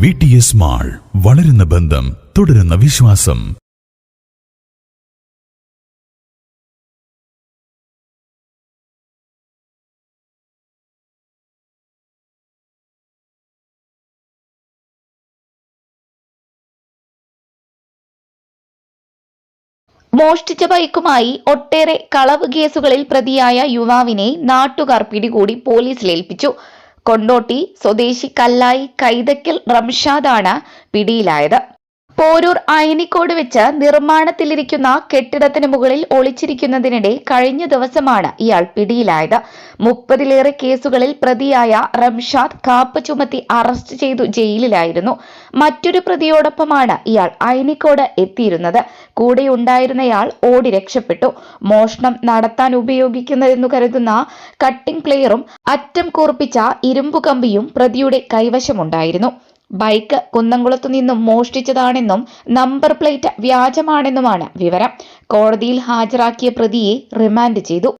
V T S mall വളരുന്ന ബന്ധം തുടരുന്ന വിശ്വാസം. മോഷ്ടിച്ച ബൈക്കുമായി ഒട്ടേറെ കളവ് കേസുകളിൽ പ്രതിയായ യുവാവിനെ നാട്ടുകാർ പിടികൂടി പോലീസിൽ ഏൽപ്പിച്ചു. കൊണ്ടോട്ടി സ്വദേശി കല്ലായി കൈതക്കൽ റംഷാദാണ് പിടിയിലായത്. പോരൂർ അയനിക്കോട് വെച്ച് നിർമ്മാണത്തിലിരിക്കുന്ന കെട്ടിടത്തിന് മുകളിൽ ഒളിച്ചിരിക്കുന്നതിനിടെ കഴിഞ്ഞ ദിവസമാണ് ഇയാൾ പിടിയിലായത്. മുപ്പതിലേറെ കേസുകളിൽ പ്രതിയായ റംഷാദ് കാപ്പ് ചുമത്തി അറസ്റ്റ് ചെയ്തു ജയിലിലായിരുന്നു. മറ്റൊരു പ്രതിയോടൊപ്പമാണ് ഇയാൾ അയനിക്കോട് എത്തിയിരുന്നത്. കൂടെയുണ്ടായിരുന്നയാൾ ഓടി രക്ഷപ്പെട്ടു. മോഷണം നടത്താൻ ഉപയോഗിക്കുന്നതെന്നു കരുതുന്ന കട്ടിംഗ് പ്ലെയറും അറ്റം കൂർപ്പിച്ച ഇരുമ്പു കമ്പിയും പ്രതിയുടെ കൈവശമുണ്ടായിരുന്നു. ബൈക്ക് കുന്നംകുളത്തു നിന്നും മോഷ്ടിച്ചതാണെന്നും നമ്പർ പ്ലേറ്റ് വ്യാജമാണെന്നുമാണ് വിവരം. കോടതിയിൽ ഹാജരാക്കിയ പ്രതിയെ റിമാൻഡ് ചെയ്തു.